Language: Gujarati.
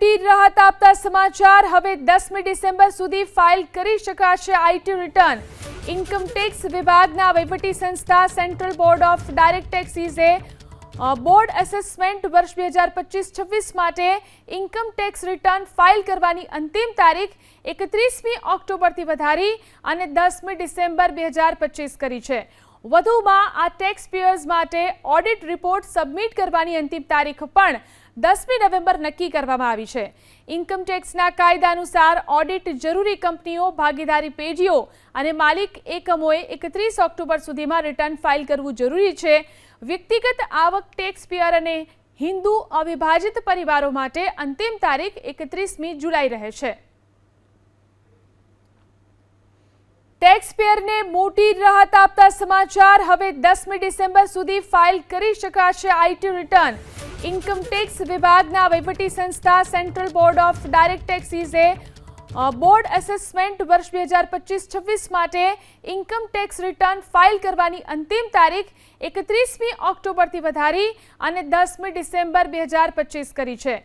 મોટી રાહત આપતા સમાચાર હવે દસમી ડિસેમ્બર સુધી ફાઇલ કરી શકાશે આઈટી રિટર્ન. ઇન્કમટેક્સ વિભાગના વહીવટી સંસ્થા સેન્ટ્રલ બોર્ડ ઓફ ડાયરેક્ટ ટેક્સીસે બોર્ડ એસેસમેન્ટ વર્ષ બે હજાર પચીસ છવ્વીસ માટે ઇન્કમ ટેક્સ રિટર્ન ફાઇલ કરવાની અંતિમ તારીખ એકત્રીસમી ઓક્ટોબરથી વધારી અને દસમી ડિસેમ્બર બે હજાર પચીસ કરી છે. વધુમાં આ ટેક્સ પેયર્સ માટે ઓડિટ રિપોર્ટ સબમિટ કરવાની અંતિમ તારીખ પણ દસમી નવેમ્બર નક્કી કરવામાં આવી છે. ઇન્કમટેક્સના કાયદા અનુસાર ઓડિટ જરૂરી કંપનીઓ, ભાગીદારી પેઢીઓ અને માલિક એકમોએ એકત્રીસ ઓક્ટોબર સુધીમાં રિટર્ન ફાઇલ કરવું જરૂરી છે. વ્યક્તિગત આવક ટેક્સ પેયર અને હિન્દુ અવિભાજિત પરિવારો માટે અંતિમ તારીખ એકત્રીસમી જુલાઈ રહે છે. ટેક્સ પેયરને મોટી રાહત આપતા સમાચાર હવે દસમી ડિસેમ્બર સુધી ફાઇલ કરી શકાશે આઈટી રિટર્ન. ઇન્કમટેક્સ વિભાગના વહીવટી સંસ્થા સેન્ટ્રલ બોર્ડ ઓફ ડાયરેક્ટ ટેક્સીસે બોર્ડ એસેસમેન્ટ વર્ષ બે હજાર પચીસ છવ્વીસ માટે ઇન્કમ ટેક્સ રિટર્ન ફાઇલ કરવાની અંતિમ તારીખ એકત્રીસમી ઓક્ટોબરથી વધારી અને દસમી ડિસેમ્બર બે હજાર પચીસ કરી છે.